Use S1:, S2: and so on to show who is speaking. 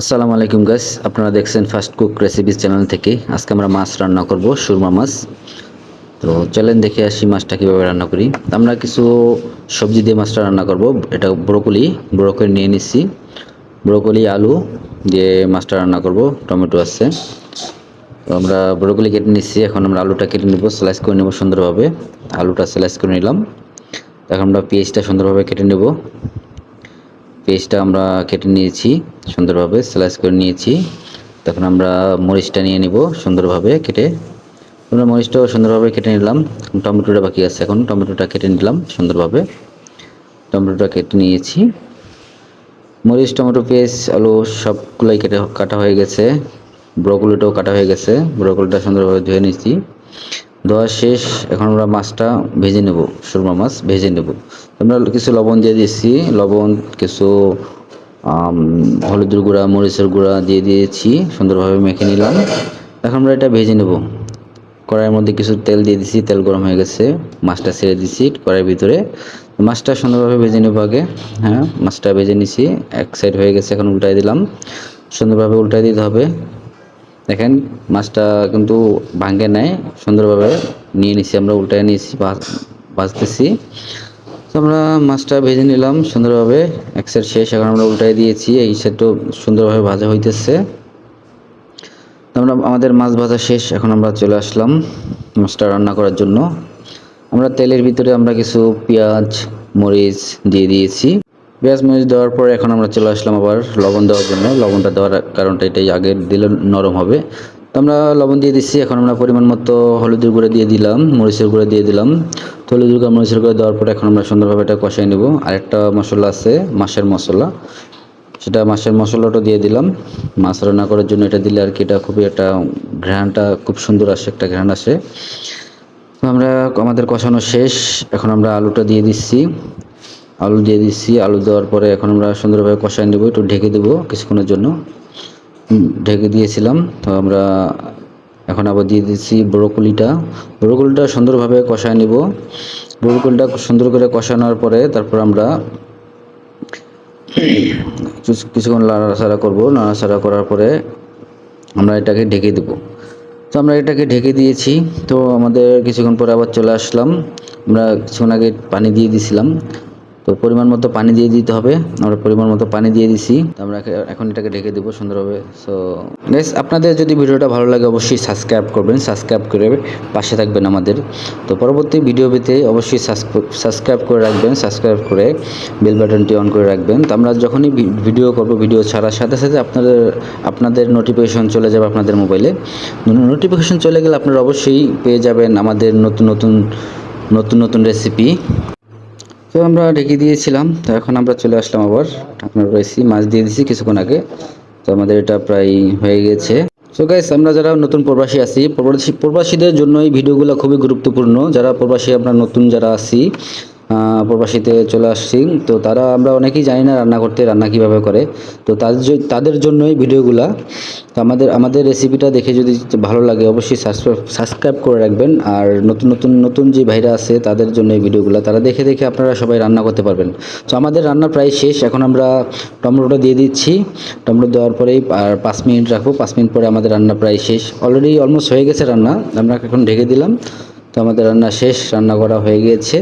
S1: আসসালামু আলাইকুম গাইস আপনারা দেখছেন ফার্স্ট কুক রেসিপিস চ্যানেল থেকে। আজকে আমরা মাছ রান্না করব, সুরমা মাছ। তো চলেন দেখে আসি মাছটা কীভাবে রান্না করি। আমরা কিছু সবজি দিয়ে মাছটা রান্না করব। এটা ব্রোকলি ব্রোকলি নিয়ে নিচ্ছি। ব্রোকলি, আলু দিয়ে মাছটা রান্না করব, টমেটো আছে। তো আমরা ব্রোকলি কেটে নিচ্ছি, এখন আমরা আলুটা কেটে নেব স্লাইস করে নেব সুন্দরভাবে। আলুটা স্লাইস করে নিলাম। এখন আমরা পেঁয়াজটা সুন্দরভাবে কেটে নেব। পেস্টটা আমরা কেটে নিয়েছি, সুন্দরভাবে স্লাইস করে নিয়েছি। তখন আমরা মরিচটা নিয়ে নিব সুন্দরভাবে কেটে। আমরা মরিচটাও সুন্দরভাবে কেটে নিলাম। টমেটোটা বাকি আছে এখন, টমেটোটা কেটে নিলাম সুন্দরভাবে। টমেটোটা কেটে নিয়েছি। মরিচ, টমেটো পেঁয়াজ আলু সবগুলোই কেটে কাটা হয়ে গেছে। ব্রকলিটাও কাটা হয়ে গেছে। ব্রকলিটা সুন্দরভাবে ধুয়ে নিয়েছি। ধোয়া শেষ, এখন আমরা মাছটা ভেজে নেব, সুরমা মাছ ভেজে নেব। আমরা কিছু লবণ দিয়ে দিয়েছি, লবণ, কিছু হলুদের গুঁড়া, মরিচের গুঁড়া দিয়ে দিয়েছি, সুন্দরভাবে মেখে নিলাম। এখন আমরা এটা ভেজে নেব। কড়াইয়ের মধ্যে কিছু তেল দিয়ে দিছি তেল গরম হয়ে গেছে, মাছটা ছেড়ে দিছি কড়াইয়ের ভিতরে। মাছটা সুন্দরভাবে ভেজে নেব আগে হ্যাঁ মাছটা ভেজে নিছি এক সাইড হয়ে গেছে, এখন উল্টাই দিলাম। সুন্দরভাবে উল্টাই দিতে হবে। দেখেন, মাছটা কিন্তু ভাঙ্গে নেয় সুন্দরভাবে নিয়ে নিছি, আমরা উল্টায় নিয়েছি ভাজ- ভাজতেছি তো আমরা মাছটা ভেজে নিলাম, সুন্দরভাবে। এক সাইড শেষ, এখন আমরা উল্টায় দিয়েছি, এই সাইডটাও সুন্দরভাবে ভাজা হইতেছে। তো আমরা, আমাদের মাছ ভাজা শেষ, এখন আমরা চলে আসলাম মাছটা রান্না করার জন্য। আমরা তেলের ভিতরে আমরা কিছু পেঁয়াজ, মরিচ দিয়ে দিয়েছি। পেঁয়াজ মরিচ দেওয়ার পরে এখন আমরা চলে আসলাম আবার লবণ দেওয়ার জন্য। লবণটা দেওয়ার কারণটা এটাই, আগে দিলে নরম হবে। তো আমরা লবণ দিয়ে দিচ্ছি, এখন আমরা পরিমাণ মতো হলুদের গুঁড়ো দিয়ে দিলাম, মরিচের গুঁড়ো দিয়ে দিলাম। তো হলুদের গুঁড়ো, মরিচের গুঁড়ো দেওয়ার পরে এখন আমরা সুন্দরভাবে এটা কষাই নেব। আরেকটা মশলা আছে, মাছের মশলা। সেটা মাছের মশলাটা দিয়ে দিলাম। মাছ রান্না করার জন্য এটা দিলে আর কি এটা খুবই একটা ঘ্রাণটা খুব সুন্দর আসে, একটা ঘ্রাণ আসে। আমরা আমাদের কষানো শেষ। এখন আমরা আলুটা দিয়ে দিচ্ছি। আলু দিয়ে দিচ্ছি। আলু দেওয়ার পরে এখন আমরা সুন্দরভাবে কষাই নেব, একটু ঢেকে দেবো কিছুক্ষণের জন্য। ঢেকে দিয়েছিলাম। তো আমরা এখন আবার দিয়ে দিচ্ছি ব্রোকলিটা। ব্রোকলিটা সুন্দরভাবে কষায় নেব। ব্রোকলিটা সুন্দর করে কষানোর পরে তারপর আমরা কিছু- কিছুক্ষণ নাড়াচাড়া করব। নাড়াচাড়া করার পরে আমরা এটাকে ঢেকে দেবো। তো আমরা এটাকে ঢেকে দিয়েছি। তো আমাদের কিছুক্ষণ পরে আবার চলে আসলাম। আমরা কিছুক্ষণ আগে পানি দিয়ে দিয়েছিলাম তো পরিমাণ মতো পানি দিয়ে দিতে হবে। আমরা পরিমাণ মতো পানি দিয়ে দিছি। তো আমরা এখন এটাকে ঢেকে দেবো সুন্দরভাবে। সো গাইস আপনাদের যদি ভিডিওটা ভালো লাগে অবশ্যই সাবস্ক্রাইব করবেন। সাবস্ক্রাইব করে পাশে থাকবেন আমাদের। তো পরবর্তী ভিডিও পেতে অবশ্যই সাবস্ক্রাইব করে রাখবেন। সাবস্ক্রাইব করে বেল বাটনটি অন করে রাখবেন। তো আমরা যখনই ভিডিও করব ভিডিও ছাড়ার সাথে সাথে আপনাদের আপনাদের নোটিফিকেশন চলে যাবে আপনাদের মোবাইলে নোটিফিকেশন চলে গেলে আপনারা অবশ্যই পেয়ে যাবেন আমাদের নতুন নতুন নতুন নতুন রেসিপি তো আমরা ঢেকে দিয়েছিলাম, তো এখন আমরা চলে আসলাম আবার। ঢাকনা রয়েছি, মাছ দিয়ে দিয়েছি কিছুক্ষণ আগে, তো আমাদের এটা প্রায় হয়ে গেছে। সো গাইস আমরা যারা নতুন প্রবাসী আছি, প্রবাসী প্রবাসীদের জন্য এই ভিডিওগুলো খুবই গুরুত্বপূর্ণ। যারা প্রবাসী, আমরা নতুন যারা আছি প্রবাসীতে চলে আসছি। তো তারা, আমরা অনেকেই জানি না রান্না করতে, রান্না কীভাবে করে। তো তাদের জন্যই ভিডিওগুলা। তো আমাদের আমাদের রেসিপিটা দেখে যদি ভালো লাগে, অবশ্যই সাবস্ক্রাইব সাবস্ক্রাইব করে রাখবেন। আর নতুন নতুন নতুন যে ভাইরা আছে, তাদের জন্য এই ভিডিওগুলো, তারা দেখে দেখে আপনারা সবাই রান্না করতে পারবেন। তো আমাদের রান্না প্রায় শেষ। এখন আমরা টমেটোটা দিয়ে দিচ্ছি। টমেটো দেওয়ার পরেই আর পাঁচ মিনিট রাখব। পাঁচ মিনিট পরে আমাদের রান্না প্রায় শেষ। অলরেডি অলমোস্ট হয়ে গেছে রান্না। আমরা এখন ঢেকে দিলাম। তো আমাদের রান্না শেষ। রান্না করা হয়ে গিয়েছে